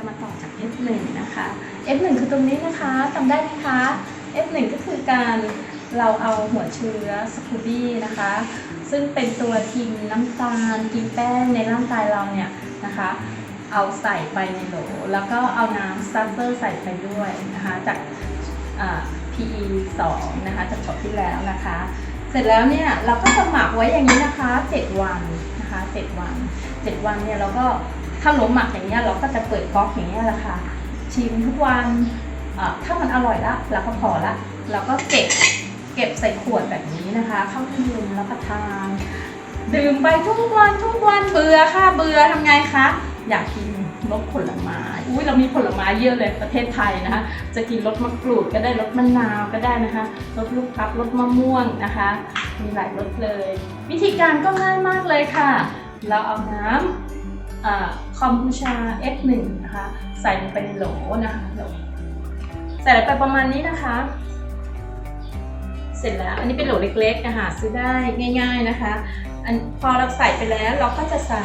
จะมาต่อจาก F1 นะคะ F1 คือตรงนี้นะคะจำได้ไหมคะ F1 ก็คือการเราเอาหัวเชื้อสกูบี้นะคะ ซึ่งเป็นตัวทิ้งน้ำตาลกินแป้งในร่างกายเราเนี่ยนะคะ เอาใส่ไปในโหล แล้วก็เอาน้ำสตาร์เตอร์ใส่ไปด้วยนะคะ จาก PE 2นะคะจากช็อตที่แล้วนะคะ เสร็จแล้วเนี่ยเราก็จะหมักไว้อย่างนี้นะคะ 7 วันนะคะ 7 วัน 7 วันเนี่ยเราก็ ถ้าหลหมักอย่างเงี้ยเราก็จะเปิดก๊อกอย่างเงี้ยแหละค่ะ ชิมทุกวันถ้ามันอร่อยละเราก็พอละเราก็เก็บเก็บใส่ขวดแบบนี้นะคะ เข้าที่ดื่มแล้วก็ทานดื่มไปทุกวันทุกวันเบื่อค่ะเบื่อทำไงคะอยากกินรสผลไม้อุ้ยเรามีผลไม้เยอะเลยประเทศไทยนะคะ จะกินรสมะกรูดก็ได้รสมะนาวก็ได้นะคะรสลูกพลับรสมะม่วงนะคะ มีหลายรสเลย วิธีการก็ง่ายมากเลยค่ะ เราเอาน้ำอ่า คอมบูชา F1 นะคะใส่ลงไปในโหลนะคะโหลใส่ลงไปประมาณนี้นะคะ เสร็จแล้วอันนี้เป็นโหลเล็กๆนะคะซื้อได้ง่าย ๆนะคะอันพอเราใส่ไปแล้วเราก็จะใส่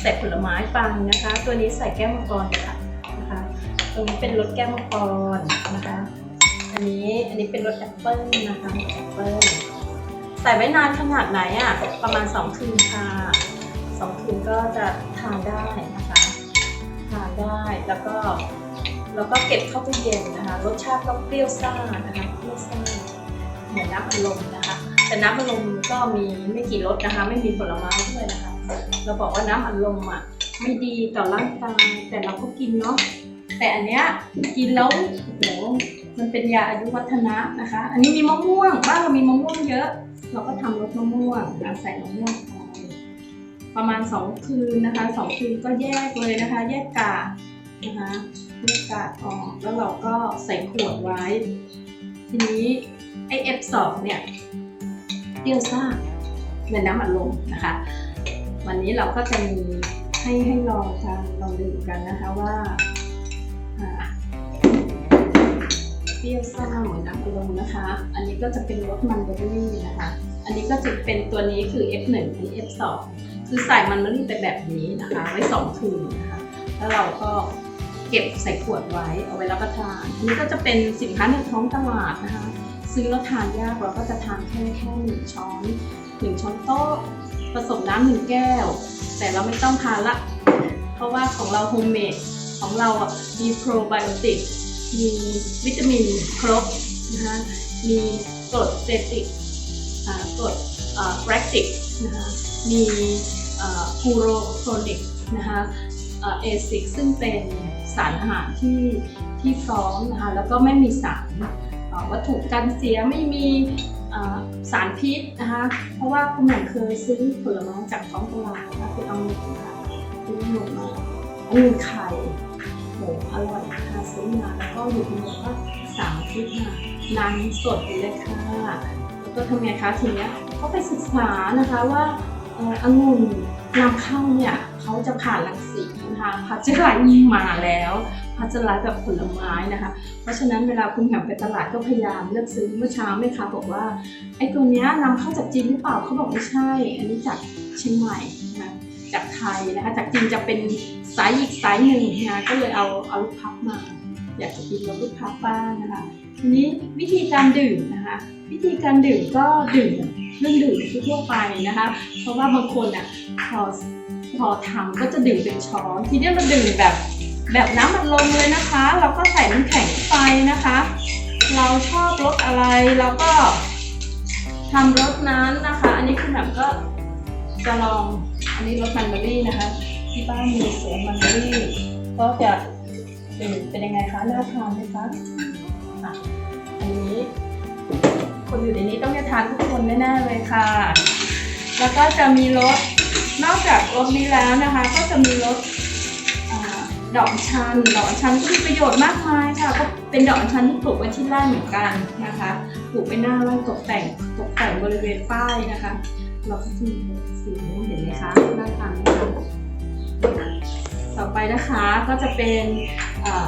ใส่ผลไม้ไปนะคะ ตัวนี้ใส่แก้วมังกรไปละนะคะตรงนี้เป็นรสแก้วมังกรนะคะ อันนี้อันนี้เป็นรสแอปเปิ้ลนะคะแอปเปิ้ลใส่ไว้นานขนาดไหนอะประมาณ 2 คืนค่ะ สองคืนก็จะทานได้นะคะทานได้แล้วก็แล้วก็เก็บเข้าตู้เย็นนะคะ รสชาติก็เปรี้ยวซ่านะคะเปรี้ยวซ่าเหมือนน้ำอัดลมนะคะ แต่น้ำอัดลมก็มีไม่กี่รสนะคะ ไม่มีผลไม้ด้วยนะคะ เราบอกว่าน้ำอัดลมอะไม่ดีต่อร่างกายแต่เราก็กินเนาะแต่อันเนี้ยกินแล้วโอ้โหมันเป็นยาอายุวัฒนะนะคะ อันนี้มีมะม่วงบ้านเรามีมะม่วงเยอะ เราก็ทำรสมะม่วงใส่มะม่วง ประมาณสองคืนนะคะสองคืนก็แยกเลยนะคะ แยกกากนะคะแยกกากออกแล้วเราก็ใส่ขวดไว้ ทีนี้ไอ F2 เนี่ยเปรี้ยวซ่าเหมือนน้ำอัดลมนะคะ วันนี้เราก็จะมีให้ให้ลองกันลองดูกันนะคะว่าอ่าเปรี้ยวซ่าเหมือนน้ำอัดลมนะคะ อันนี้ก็จะเป็นรสมันเบอร์รี่นะคะ อันนี้ก็จะเป็นตัวนี้คือ F1 อันนี้ F2 คือใส่มันเบอร์รี่ไปแบบนี้นะคะ ไว้สองคืนนะคะ แล้วเราก็เก็บใส่ขวดไว้เอาไว้รับประทานอันนี้ก็จะเป็นสินค้าในท้องตลาดนะคะ ซื้อแล้วทานยากเราก็จะทานแค่แค่หนึ่งช้อนหนึ่งช้อนโต๊ะผสมน้ำหนึ่งแก้ว แต่เราไม่ต้องทานละ เพราะว่าของเราโฮมเมดของเราอะมีโปรไบโอติกมีวิตามินครบนะคะมีกรดเซติกอ่ากรดแรคติกนะคะ มีกูโรโครนิกนะคะเอซิกซึ่งเป็นสารอาหารที่ที่พร้อมนะคะแล้วก็ไม่มีสารวัตถุกันเสียไม่มีสารพิษนะคะเพราะว่าคุณหนุ่มเคยซื้อผลไม้จากท้องตลาดนะคะคือเอาหนึ่งค่ะซื้อหมดมาอันนี้ไข่โหอร่อยค่ะซื้อมาแล้วก็อยู่ในหมดก็สามอาทิตย์ค่ะนางสดเลยค่ะแล้วก็ทำไงคะทีเนี้ยก็ไปศึกษานะคะว่า องุ่นนำเข้าเนี่ยเขาจะผ่านรังสีนะคะพัชไลท์มาแล้วพัชไลแบบผลไม้นะคะ เพราะฉะนั้นเวลาคุณแหมไปตลาดก็พยายามเลือกซื้อเมื่อเช้าแม่ค้าบอกว่าไอ้ตัวเนี้ยนำเข้าจากจีนหรือเปล่าเขาบอกไม่ใช่ อันนี้จากเชียงใหม่นะจากไทยนะคะจากจีนจะเป็นสายอีกสายหนึ่งนะก็เลยเอาเอาลูกพับมา อยากจะกินลูกพับบ้างนะคะทีนี้วิธีการดื่มนะคะ วิธีการดื่มก็ดื่ม เครื่องดื่มทั่วไปนะคะ เพราะว่าบางคนอะพอพอทำก็จะดื่มเป็นช้อน ทีนี้เราดื่มแบบแบบน้ำมันลมเลยนะคะ เราก็ใส่น้ำแข็งไปนะคะ เราชอบรสอะไรเราก็ทำรสนั้นนะคะ อันนี้คุณแบบก็จะลองอันนี้รสมันเบอรี่นะคะ ที่บ้านมีสวนมันเบอรี่ก็จะเป็นเป็นยังไงคะน่าทานไหมคะอันนี้ คนอยู่ในนี้ต้องจะทานทุกคนแน่ๆเลยค่ะ แล้วก็จะมีรสนอกจากรสนี้แล้วนะคะ ก็จะมีรสดอกชัน ดอกชันก็มีประโยชน์มากมายค่ะ ก็เป็นดอกชันที่ปลูกไว้ที่ไร่เหมือนกันนะคะ ปลูกไว้หน้าไร่ตกแต่งตกแต่งบริเวณป้ายนะคะ เราก็จะมีสีเห็นไหมคะหน่าทาต่อไปนะคะก็จะเป็นอ่า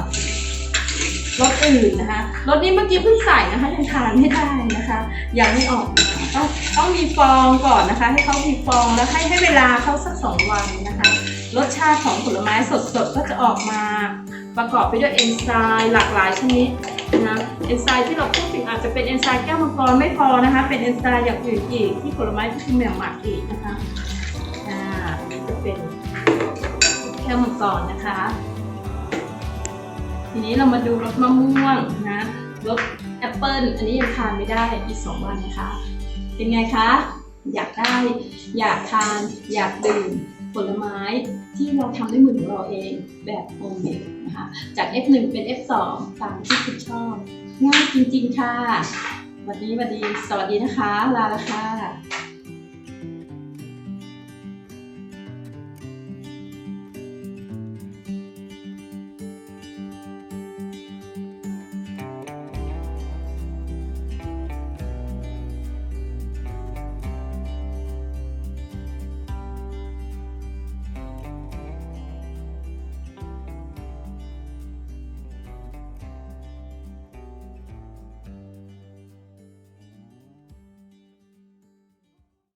รสอื่นนะคะรสนี้เมื่อกี้เพิ่งใส่นะคะยังทานไม่ได้นะคะ ยังไม่ออกต้องต้องมีฟองก่อนนะคะ ให้เขามีฟองแล้วให้ให้เวลาเขาสักสองวันนะคะ รสชาติของผลไม้สดๆก็จะออกมาประกอบไปด้วยเอนไซม์หลากหลายชนิดนะเอนไซม์ที่เราพูดถึงอาจจะเป็นเอนไซม์แก้วมังกรไม่พอนะคะ เป็นเอนไซม์อย่างอื่นอีกที่ผลไม้ที่คุณแม่หมักอีกนะคะอ่าจะเป็นแก้วมังกรนะคะ นี้เรามาดูรสมะม่วงนะรสแอปเปิลอันนี้ยังทานไม่ได้อีกสองวันนะคะ เป็นไงคะ อยากได้อยากทานอยากดื่มผลไม้ที่เราทำด้วยมือของเราเองแบบโฮมเมดนะคะจาก F1 เป็น F2 ตามที่คุณชอบง่ายจริงๆค่ะวันนี้วันดีสวัสดีนะคะ ลาละค่ะ